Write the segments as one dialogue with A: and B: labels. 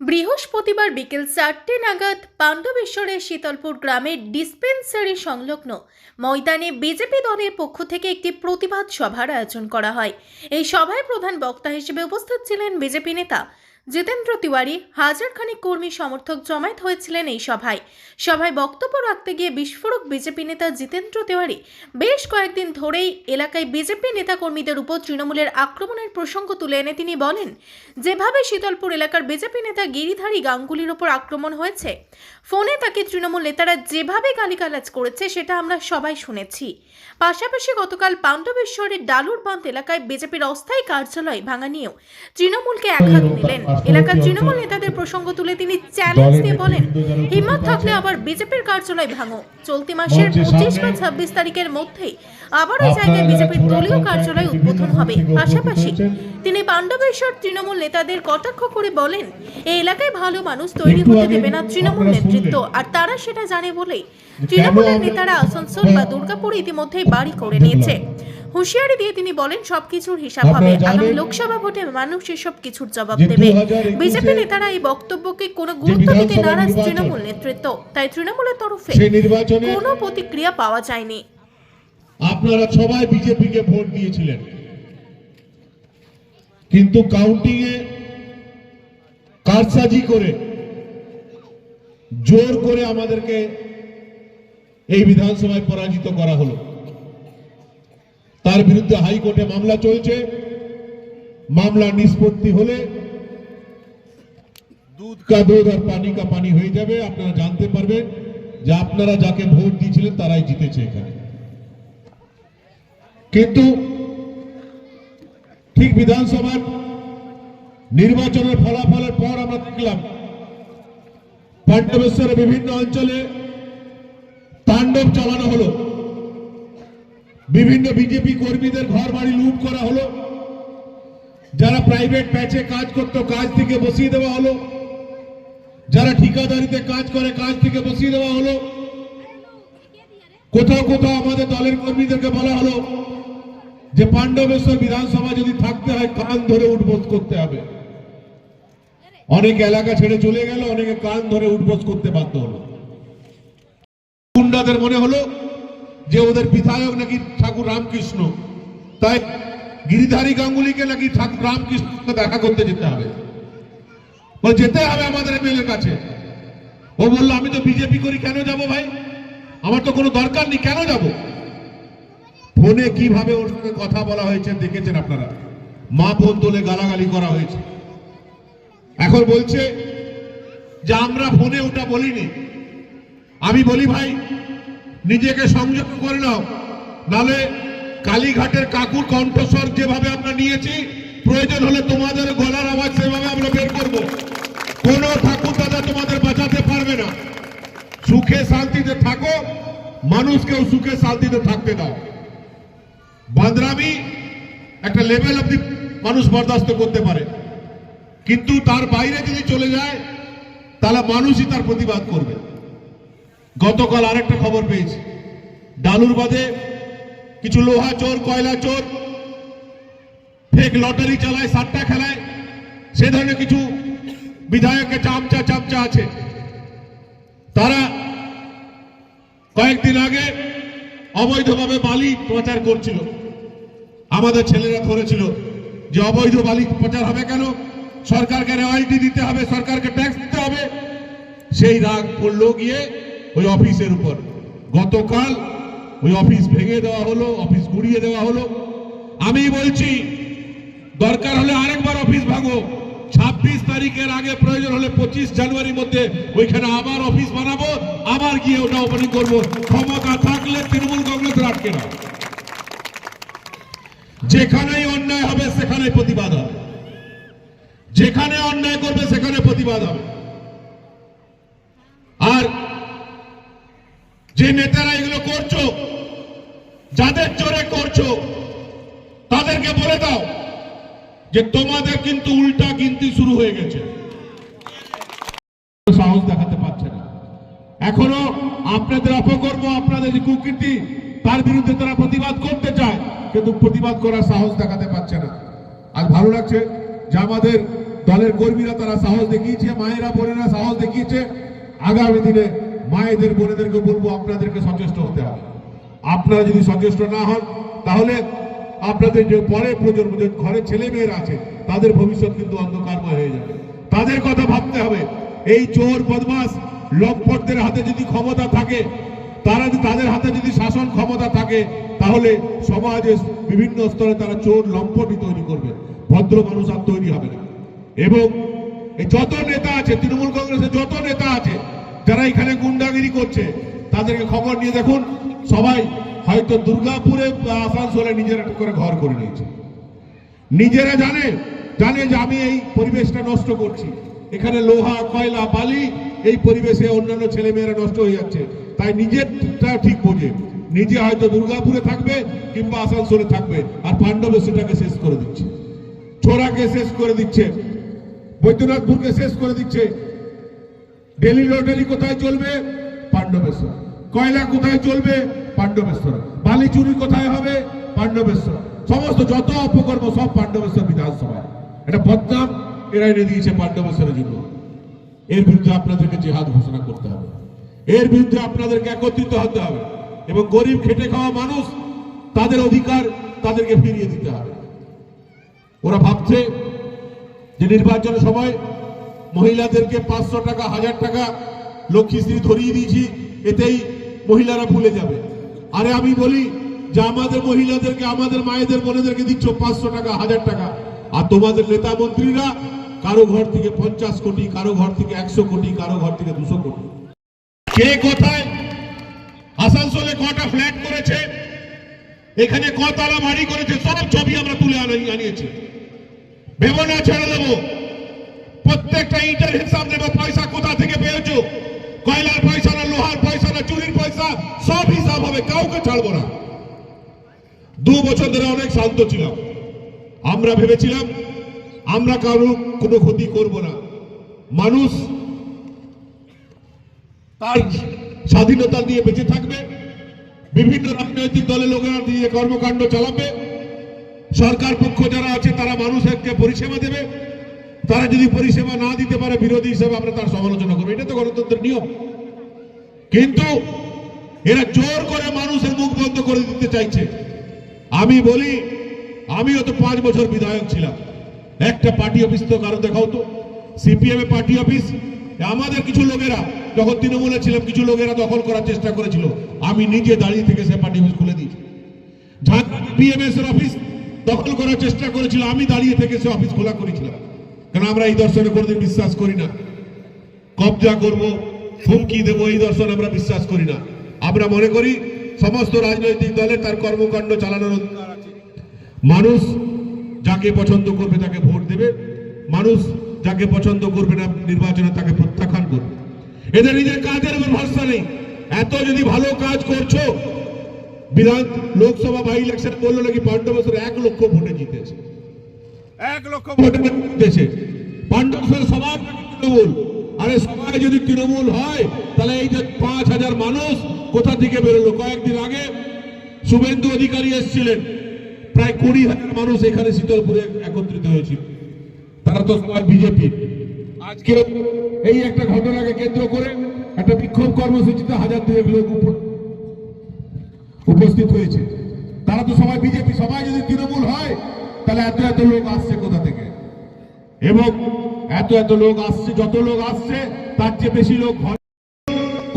A: বৃহস্পতিবার বিকেল চারটে নাগাদ পাণ্ডবেশ্বরের শীতলপুর গ্রামের ডিসপেন্সারি সংলগ্ন ময়দানে বিজেপি দলের পক্ষ থেকে একটি প্রতিবাদ সভার আয়োজন করা হয়। এই সভায় প্রধান বক্তা হিসেবে উপস্থিত ছিলেন বিজেপি নেতা জিতেন্দ্র তিওয়ারি হাজার খানিক কর্মী সমর্থক জমায়েত হয়েছিলেন এই সভায়। সভায় বক্তব্য রাখতে গিয়ে বিস্ফোরক বিজেপি নেতা জিতেন্দ্র তিওয়ারি বেশ কয়েকদিন ধরেই এলাকায় বিজেপি নেতাকর্মীদের উপর তৃণমূলের আক্রমণের প্রসঙ্গ তুলে এনে তিনি বলেন যেভাবে শীতলপুর এলাকার বিজেপি নেতা গিরিধারী গাঙ্গুলির ওপর আক্রমণ হয়েছে ফোনে তাকে তৃণমূল নেতারা যেভাবে গালিগালাজ করেছে সেটা আমরা সবাই শুনেছি। পাশাপাশি গতকাল পাণ্ডবেশ্বরের ডালুর বাঁধ এলাকায় বিজেপির অস্থায়ী কার্যালয় ভাঙা নিয়েও তৃণমূলকে একাত দিলেন এলাকার তৃণমূল নেতাদের প্রসঙ্গ তুলে তিনি চ্যালেঞ্জ দিয়ে বলেন হিম্মত থাকলে আবার বিজেপির কার্যালয় ভাঙো। চলতি মাসের পঁচিশ বা ছাব্বিশ তারিখের মধ্যেই আবার ওই জায়গায় বিজেপির দলীয় কার্যালয় উদ্বোধন হবে। পাশাপাশি তিনি পাণ্ডবেশ্বর তৃণমূল নেতাদের কটাক্ষ করে বলেন এই এলাকায় ভালো মানুষ তৈরি হতে দেবে না তৃণমূল নেতৃত্ব। আর তারা সেটা জানে বলেই তৃণমূলের নেতারা আসানসোল বা দুর্গাপুর ইতিমধ্যেই বাড়ি করে নিয়েছে। হুঁশিয়ারি দিয়ে তিনি বলেন সবকিছুর হিসাব হবে। আগামী লোকসভা ভোটে মানুষ এসব কিছুর জবাব দেবে। বিজেপি নেতারা এই বক্তব্যকে কোনো গুরুত্ব দিতে নারাজ তৃণমূল নেতৃত্ব। তাই তৃণমূলের তরফে কোনো প্রতিক্রিয়া পাওয়া যায়নি।
B: আপনারা সবাই বিজেপিকে ভোট দিয়েছিলেন। কিন্তু কাউন্টিং এ কারসাজি করে জোর করে আমাদেরকে এই বিধানসভায় পরাজিত করা হলো। তার বিরুদ্ধে হাইকোর্টে মামলা চলছে। মামলা নিষ্পত্তি হলে দুধ কা দুধ আর পানি কা পানি হয়ে যাবে, আপনারা জানতে পারবেন যে আপনারা যাকে ভোট দিয়েছিলেন তারাই জিতেছে এখানে। কিন্তু ঠিক বিধানসভার নির্বাচনের ফলাফলের পর আমরা দেখলাম পাণ্ডবেশ্বরের বিভিন্ন অঞ্চলে তাণ্ডব চালানো হলো। বিভিন্ন বিজেপি কর্মীদের ঘর বাড়ি লুট করা হলো। যারা প্রাইভেট প্যাচে কাজ করতো, কাজ থেকে বসিয়ে দেওয়া হলো। যারা ঠিকাদারিতে কাজ করে, কাজ থেকে বসিয়ে দেওয়া হলো। কোথাও কোথাও আমাদের দলের কর্মীদেরকে বলা হলো যে, পাণ্ডবেশ্বর বিধানসভা যদি থাকতে হয়, কান ধরে উঠবোস করতে হবে। অনেক এলাকা ছেড়ে চলে গেল, অনেকে কান ধরে উঠবোস করতে বাধ্য হলো। গুন্ডাদের মনে হলো যে ওদের বিধায়ক নাকি ঠাকুর রামকৃষ্ণ, তাই গিরিধারী গাঙ্গুলিকে নাকি ঠাকুর রামকৃষ্ণকে দেখা করতে যেতে হবে। যেতে হবে আমাদের এমএলএ কাছে। ও বলল, আমি তো বিজেপি করি, কেন যাব ভাই? আমার তো কোনো দরকার নেই, কেন যাব? ফোনে কীভাবে ওর সঙ্গে কথা বলা হয়েছে দেখেছেন আপনারা? মা বোন তোলে গালাগালি করা হয়েছে। এখন বলছে যে, আমরা ফোনে ওটা বলিনি। আমি বলি, ভাই নিজেকে সংযত করে নাও। নালে কালীঘাটের কাকুর কণ্ঠস্বর যেভাবে আমরা নিয়েছি, প্রয়োজন হলে তোমাদের গলার আওয়াজ সেভাবে আমরা বের করব। কোন ঠাকুর দাদা তোমাদের বাঁচাতে পারবে না। সুখে শান্তিতে থাকো, মানুষকেও সুখে শান্তিতে থাকতে দাও। বাদরামি একটা লেভেল অব্দি মানুষ বরদাস্ত করতে পারে। কিন্তু তার বাইরে যদি চলে যায়, তাহলে মানুষই তার প্রতিবাদ করবে। গতকাল আরেকটা খবর পেয়েছি। ডালুর বাদে কিছু লোহা চোর, কয়লা চোর ফেক লটারি চালায়, সাতটা খেলায়। সে ধরনের কিছু বিধায়কের চামচা চামচা আছে। তারা কয়েকদিন আগে অবৈধভাবে বালি প্রচার করছিল। আমাদের ছেলেরা ধরেছিল যে অবৈধ বালি প্রচার হবে কেন? সরকারকে রয়্যালটি দিতে হবে, সরকারকে ট্যাক্স দিতে হবে। সেই রাগ পড়ল গিয়ে ওই অফিসের উপর। গতকাল ওই অফিস ভেঙে দেওয়া হলো, অফিস গুড়িয়ে দেওয়া হলো। আমি বলছি, দরকার হলে আরেকবার অফিস ভাঙো। ছাব্বিশ তারিখের আগে প্রয়োজন হলে পঁচিশ জানুয়ারির মধ্যে ওইখানে আবার অফিস বানাবো, আবার গিয়ে ওটা ওপেনিং করব। ক্ষমতা থাকলে তৃণমূল কংগ্রেসের আটকে না যেখানেই অন্যায় হবে সেখানে প্রতিবাদ হবে। যেখানে অন্যায় করবে, সেখানে প্রতিবাদ হবে। আর যে নেতারা এগুলো করছ, যাদের জোরে করছ, তাদেরকে বলে দাও যে তোমাদের কিন্তু উল্টা গিনতি শুরু হয়ে গেছে। সাহস দেখাতে পারছে না। এখনও আপনাদের অপকর্ম, আপনাদের যে কুকীর্তি, তার বিরুদ্ধে তারা প্রতিবাদ করতে চায়, কিন্তু প্রতিবাদ করার সাহস দেখাতে পারছে না। আর ভালো লাগছে যে আমাদের দলের কর্মীরা তারা সাহস দেখিয়েছে, মায়েরা, বোনেরা সাহস দেখিয়েছে। আগামী দিনে মায়েদের, বোনেদেরকে বলব, আপনাদেরকে সচেষ্ট হতে হবে। আপনারা যদি সচেষ্ট না হন, তাহলে আপনাদের যে পরে প্রজন্ম, যে ঘরে ছেলে মেয়েরা আছে, তাদের ভবিষ্যৎ কিন্তু অন্ধকারময় হয়ে যাবে। তাদের কথা ভাবতে হবে। এই চোর, বদমাস লম্পটদের হাতে যদি ক্ষমতা থাকে, তারা তাদের হাতে যদি শাসন ক্ষমতা থাকে, তাহলে সমাজে বিভিন্ন স্তরে তারা চোর, লম্পটই তৈরি করবে। ভদ্র মানুষ আর তৈরি হবে না। এবং যত নেতা আছে, তৃণমূল কংগ্রেসের যত নেতা আছে যারা এখানে গুন্ডাগিরি করছে, তাদেরকে খবর নিয়ে দেখুন, সবাই হয়তো দুর্গাপুরে আসানসোলে নিজেরা করে ঘর করে নিয়েছে। নিজেরা জানে জানে যে আমি এই পরিবেশটা নষ্ট করছি। এখানে লোহা, কয়লা, বালি, এই পরিবেশে অন্যান্য ছেলে মেয়েরা নষ্ট হয়ে যাচ্ছে। তাই নিজেরটা ঠিক বোঝে। নিজে হয়তো দুর্গাপুরে থাকবে কিংবা আসানসোলে থাকবে, আর পাণ্ডবে সেটাকে শেষ করে দিচ্ছে। ছোড়াকে শেষ করে দিচ্ছে। বৈদ্যনাথপুরকে শেষ করে দিচ্ছে। ডেলি লটারি কোথায় চলবে? পাণ্ডবেশ্বর। কয়লা কোথায় চলবে? পাণ্ডবেশ্বর। বালি চুরি কোথায় হবে? পাণ্ডবেশ্বর। সমস্ত যত অপকর্ম সব পাণ্ডবেশ্বর বিধানসভায়। এটা বদনাম এরা এনে দিয়েছে পাণ্ডবেশ্বরের জন্য। এর বিরুদ্ধে আপনাদেরকে জেহাদ ঘোষণা করতে হবে। এর বিরুদ্ধে আপনাদেরকে একত্রিত হতে হবে। এবং গরিব, খেটে খাওয়া মানুষ, তাদের অধিকার তাদেরকে ফিরিয়ে দিতে হবে। ওরা ভাবছে যে নির্বাচনের সময় মহিলাদেরকে পাঁচশো টাকা, হাজার টাকা লক্ষ্মীশ্রী ধরিয়ে দিয়েছি, এতেই মহিলারা ভুলে যাবে। আরে আমি বলি, যে আমাদের মহিলাদেরকে, আমাদের মায়েদের, বোনেদেরকে দিচ্ছ পাঁচশো টাকা, হাজার টাকা, আর তোমাদের নেতা মন্ত্রীরা কারও ঘর থেকে পঞ্চাশ কোটি, কারও ঘর থেকে একশো কোটি, কারও ঘর থেকে দুশো কোটি। কে কোথায়? আসানসোলে কটা ফ্ল্যাট করেছে? এখানে কতলা বাড়ি করেছে? সব ছবি আমরা তুলে আনি- আনিয়েছি। ভেবো না ছেড়ে দেবো। প্রত্যেকটা ইটের হিসাব নেব, পয়সা কোথা থেকে পেয়েছ? কয়লার পয়সা না লোহার পয়সা না চুরির পয়সা, সব হিসাব হবে, কাউকে ছাড়বো না। দু বছর ধরে অনেক শান্ত ছিলাম। আমরা ভেবেছিলাম, আমরা কারও কোনো ক্ষতি করব না। মানুষ তার স্বাধীনতা নিয়ে বেঁচে থাকবে, বিভিন্ন রাজনৈতিক দলের লোকেরা দিয়ে কর্মকাণ্ড চালাবে। সরকার পক্ষ যারা আছে, তারা মানুষকে পরিষেবা দেবে। তারা যদি পরিষেবা না দিতে পারে, বিরোধী হিসেবে আমরা তার সমালোচনা করব। এটা তো গণতন্ত্রের নিয়ম। কিন্তু এরা জোর করে মানুষের মুখ বন্ধ করে দিতে চাইছে। আমি বলি, আমিও তো পাঁচ বছর বিধায়ক ছিলাম। একটা পার্টি অফিস তো কারও দেখাও তো। CPM party office. আমাদের কিছু লোকেরা, যখন তৃণমূলে ছিলাম, কিছু লোকেরা দখল করার চেষ্টা করেছিল। আমি নিজে দাঁড়িয়ে থেকে সে পার্টি অফিস খুলে দিয়েছি। ঝাড়খণ্ড বিএমএস এর অফিস দখল করার চেষ্টা করেছিল, আমি দাঁড়িয়ে থেকে সে অফিস খোলা করেছিলাম। কারণ আমরা এই দর্শনে কোনোদিন বিশ্বাস করি না? কবজা করব, হুমকি দেব, এই দর্শন আমরা বিশ্বাস করি না। আমরা মনে করি সমস্ত রাজনৈতিক দলে তার কর্মকাণ্ড চালানোর অধিকার আছে। মানুষ যাকে পছন্দ করবে তাকে ভোট দেবে। মানুষ যাকে পছন্দ করবে না নির্বাচনে তাকে প্রত্যাখ্যান করবে। এদের নিজের কাজের উপর ভরসা নেই। এত যদি ভালো কাজ করছ, বিধান লোকসভা বাই ইলেকশন বলল নাকি পাণ্ডবেশ্বর এক লক্ষ ভোটে জিতেছে। এক লক্ষ জিতেছে পাণ্ডবেশ্বর সবার তৃণমূল। আরে সবাই যদি তৃণমূল হয়, তাহলে এই যে পাঁচ হাজার মানুষ কোথা থেকে বেরোলো? কয়েকদিন আগে শুভেন্দু অধিকারী এসেছিলেন। প্রায় কুড়ি হাজার মানুষ এখানে শীতলপুরে একত্রিত হয়েছিল। তারা তো সবাই বিজেপি। আজকে এই একটা ঘটনাকে কেন্দ্র করে একটা বিক্ষোভ কর্মসূচিতে হাজার দুয়েক লোক উপস্থিত হয়েছে। তারা তো সবাই বিজেপি। সবাই যদি তৃণমূল হয় তাহলে এত এত লোক আসছে কোথা থেকে? এবং এত এত লোক আসছে, যত লোক আসছে, তার চেয়ে বেশি লোক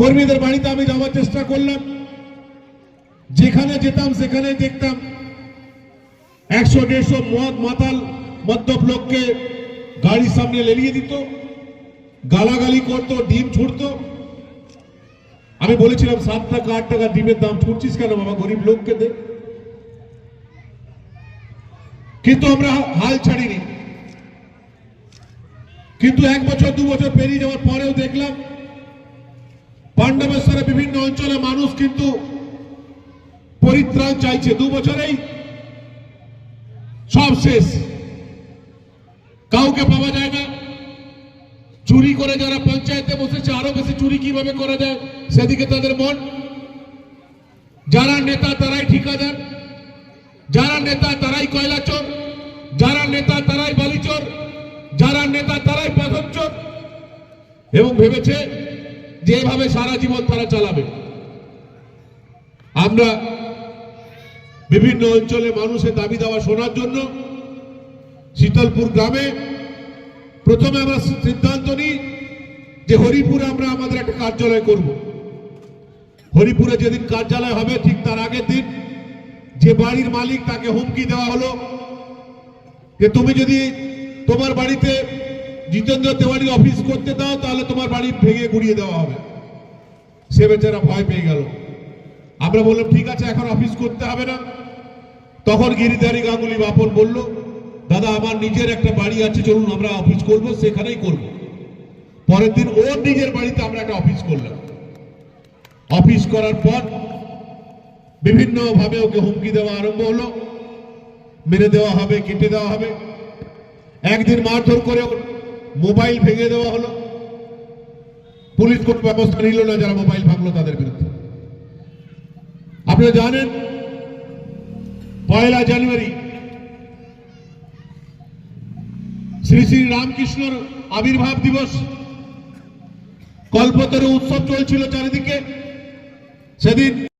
B: কর্মীদের বাড়িতে আমি যাওয়ার চেষ্টা করলাম। যেখানে যেতাম সেখানে দেখতাম একশো, দেড়শো মদ মাতাল মদ্যপ লোককে গাড়ির সামনে লেলিয়ে দিত, গালাগালি করতো, ডিম ছুটতো। আমি বলেছিলাম সাত টাকা আট টাকা ডিমের দাম ছুটছিস কেন? বাবা, গরিব লোককে দে। কিন্তু আমরা হাল ছাড়িনি। কিন্তু এক বছর, দু বছর পেরিয়ে যাওয়ার পরেও দেখলাম পাণ্ডবেশ্বরে বিভিন্ন অঞ্চলে মানুষ কিন্তু পরিত্রাণ চাইছে। দু বছরেই সব শেষ। কাউকে পাওয়া যায় না। চুরি করে যারা পঞ্চায়েতে বসেছে, আরও বেশি চুরি কীভাবে করা যায়, সেদিকে তাদের মন। যারা নেতা, তারাই ঠিকাদার। যারা নেতা তারাই কয়লা চোর, যারা নেতা তারাই বালি চোর, যারা নেতা তারাই পথচ্ছ এবং ভেবেছে যে এভাবে সারা জীবন তারা চালাবে। আমরা বিভিন্ন অঞ্চলে মানুষের দাবি দাওয়া শোনার জন্য শীতলপুর গ্রামে প্রথমে আমরা সিদ্ধান্ত নিই যে হরিপুরে আমরা আমাদের একটা কার্যালয় করব। হরিপুরে যেদিন কার্যালয় হবে ঠিক তার আগের দিন যে বাড়ির মালিক তাকে হুমকি দেওয়া হলো, যে তুমি যদি তোমার বাড়িতে জিতেন্দ্র তেওয়ারি অফিস করতে দাও, তাহলে তোমার বাড়ি ভেঙে গুড়িয়ে দেওয়া হবে। সে বেচারা ভয় পেয়ে গেল। আমরা বললাম, ঠিক আছে, এখন অফিস করতে হবে না। তখন গিরিধারী গাঙ্গুলি বাপন বলল, দাদা, আমার নিজের একটা বাড়ি আছে, চলুন আমরা অফিস করব, সেখানেই করব। পরের দিন ওর নিজের বাড়িতে আমরা একটা অফিস করলাম। অফিস করার পর বিভিন্ন ভাবে ওকে হুমকি দেওয়া আরম্ভ হলো। মেরে দেওয়া হবে, কেটে দেওয়া হবে। একদিন মারধর করে মোবাইল ভেঙে দেওয়া হলো। পুলিশ কোনো ব্যবস্থা নিল না যারা মোবাইল ভাঙলো তাদের বিরুদ্ধে। আপনারা জানেন, পয়লা জানুয়ারি শ্রী শ্রী রামকৃষ্ণর আবির্ভাব দিবস কল্পতরু উৎসব চলছিল চারিদিকে। সেদিন